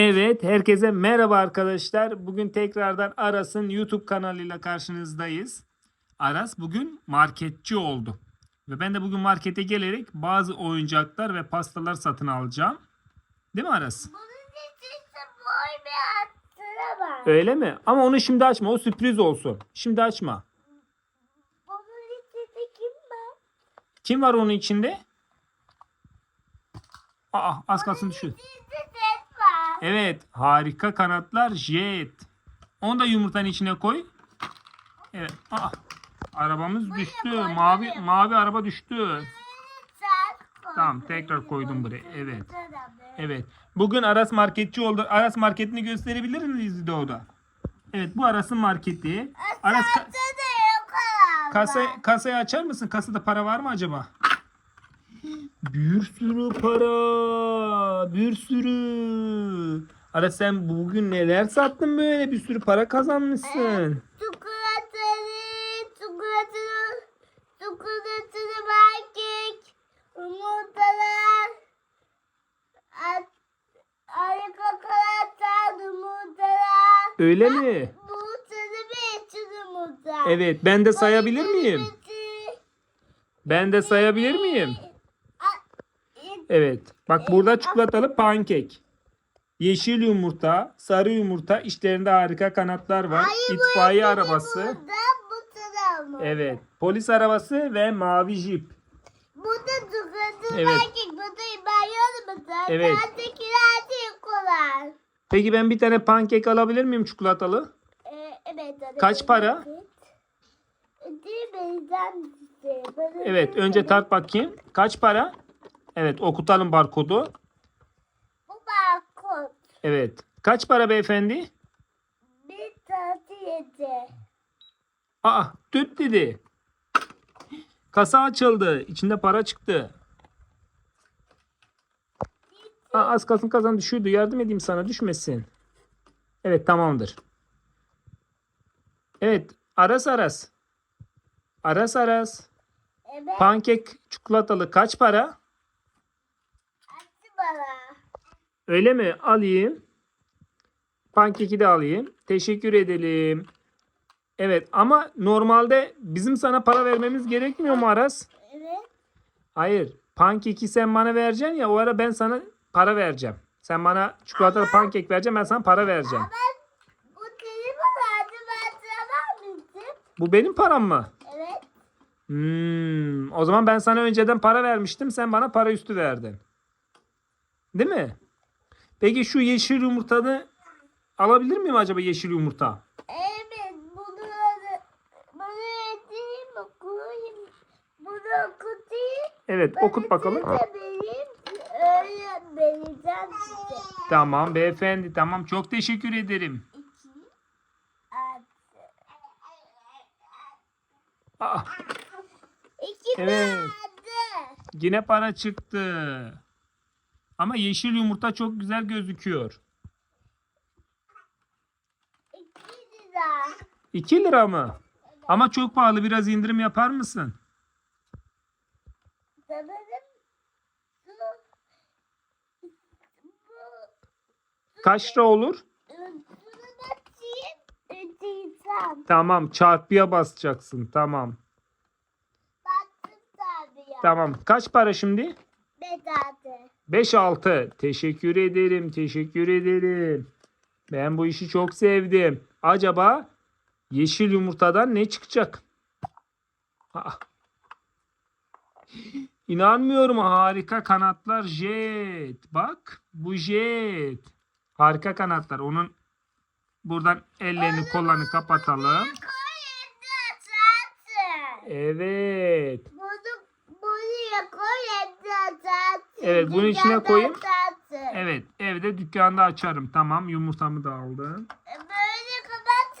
Evet, herkese merhaba arkadaşlar. Bugün tekrardan Aras'ın YouTube kanalıyla karşınızdayız. Aras bugün marketçi oldu. Ve ben de bugün markete gelerek bazı oyuncaklar ve pastalar satın alacağım. Değil mi Aras? Öyle mi? Ama onu şimdi açma. O sürpriz olsun. Şimdi açma. Bunun içinde kim var? Kim var onun içinde? Aa, az kalsın düşün. Evet, harika kanatlar jet. Onu da yumurtanın içine koy. Evet. Aa, arabamız düştü. koy, Mavi mavi araba düştü. Tamam, tekrar koydum buraya. Evet. Evet. Bugün Aras marketçi oldu. Aras marketini gösterebilir miyiz Doğu'da? Evet, bu Aras'ın marketi. Aras ka- Sende de yok herhalde. kasa kasayı açar mısın? Kasada para var mı acaba? Bir sürü para. Bir sürü. Aras sen bugün neler sattın böyle? Bir sürü para kazanmışsın. Çikolatayı, çikolatayı, çikolatayı market, yumurtalar, harika karakter yumurtalar. Öyle mi? Bu tadı bir için yumurta. Evet, ben de sayabilir miyim? Ben de sayabilir miyim? Evet. Bak burada çikolatalı pankek. Yeşil yumurta, sarı yumurta, içlerinde harika kanatlar var. İtfaiye arabası. Burada bu? Evet. Polis arabası ve mavi jip. Burada çikolatayı Evet. market, burada ben yanımda. Evet. Kolay. Peki ben bir tane pankek alabilir miyim çikolatalı? Ee, evet. Kaç para? Ben Evet. Önce tart bakayım. Kaç para? Evet. Okutalım barkodu. Bu barkod. Evet. Kaç para beyefendi? Bir tatlı yedi. Aa, tüt dedi. Kasa açıldı. İçinde para çıktı. Aa, az kalsın kazan düşürdü. Yardım edeyim sana düşmesin. Evet tamamdır. Evet Aras Aras. Aras Aras. Evet. Pankek çikolatalı kaç para? Bana. Öyle mi? Alayım. Pankeki de alayım. Teşekkür edelim. Evet ama normalde bizim sana para vermemiz gerekmiyor mu Aras? Evet. Hayır. Pankeki sen bana vereceksin ya o ara ben sana para vereceğim. Sen bana çikolatalı pankek vereceksin ben sana para vereceğim. Ben bu kelime vardı. Ben sana vermiştim. Bu benim param mı? Evet. Hmm, o zaman ben sana önceden para vermiştim. Sen bana para üstü verdin. Değil mi? Peki şu yeşil yumurtanı alabilir miyim acaba yeşil yumurta? Evet. Bunu bunu edeyim okuyayım. Bunu okutayım. Evet okut bakalım. Tamam beyefendi tamam çok teşekkür ederim. Aa, İki Evet. yine para çıktı. Ama yeşil yumurta çok güzel gözüküyor. İki lira. 2 lira mı? Ama çok pahalı biraz indirim yapar mısın? Sanırım bu, Kaç lira olur? Tamam çarpıya basacaksın tamam. Tamam kaç para şimdi? Bedava. 5-6. Teşekkür ederim. Teşekkür ederim. Ben bu işi çok sevdim. Acaba yeşil yumurtadan ne çıkacak? Aa. İnanmıyorum. Harika kanatlar jet. Bak bu jet. Harika kanatlar. Onun buradan ellerini kollarını kapatalım. Evet. Bunu buraya koy zaten. Evet, bunun içine koyayım. Evet. Evde dükkanda açarım. Tamam. Yumurtamı da aldım. Böyle kapat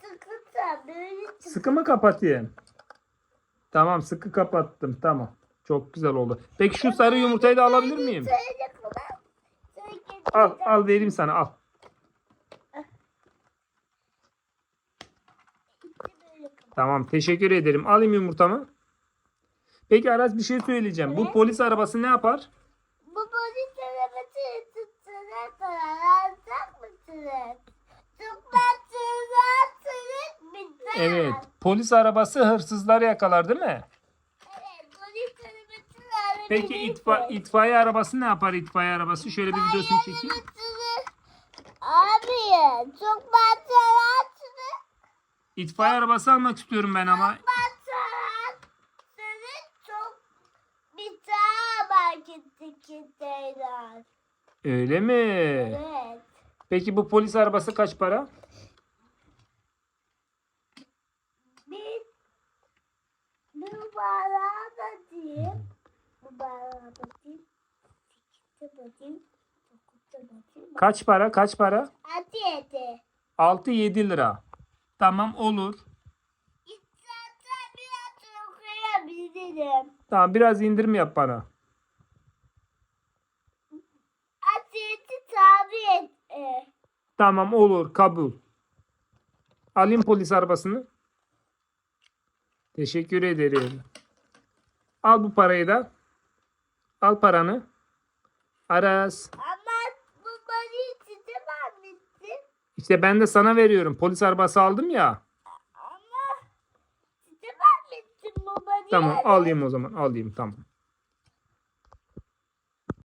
sıkıntı. Böyle sıkıntı. Sıkı mı kapatayım? Tamam sıkı kapattım. Tamam. Çok güzel oldu. Peki şu sarı yumurtayı da alabilir miyim? Al al vereyim sana al. Tamam teşekkür ederim. Alayım yumurtamı. Peki Aras bir şey söyleyeceğim. Bu polis arabası ne yapar? Bu polis arabası tuttular karalarsak mısınız? Tutmazsınlar sınıf biter. Evet. Polis arabası hırsızları yakalar değil mi? Evet, polis arabası Peki itfa itfaiye arabası ne yapar itfaiye arabası? Şöyle bir videosunu çekeyim. Abi çok parçalarsınız. İtfaiye arabası almak istiyorum ben ama. Öyle mi? Evet. Peki bu polis arabası kaç para? Bir bir barağa da diyeyim. Bu barağa da diyeyim. Sekizde de. Dokuzda da. Kaç para? Kaç para? Hadi hadi. 6-7 lira. Tamam olur. İstersen biraz okuyabilirim. Tamam biraz indirim yap bana. Tamam olur kabul. Alayım polis arabasını. Teşekkür ederim. Al bu parayı da. Al paranı. Aras. Ama bu bari size vermiştim. İşte ben de sana veriyorum. Polis arabası aldım ya. Ama size vermiştim bu bari. Tamam alayım o zaman. Alayım tamam.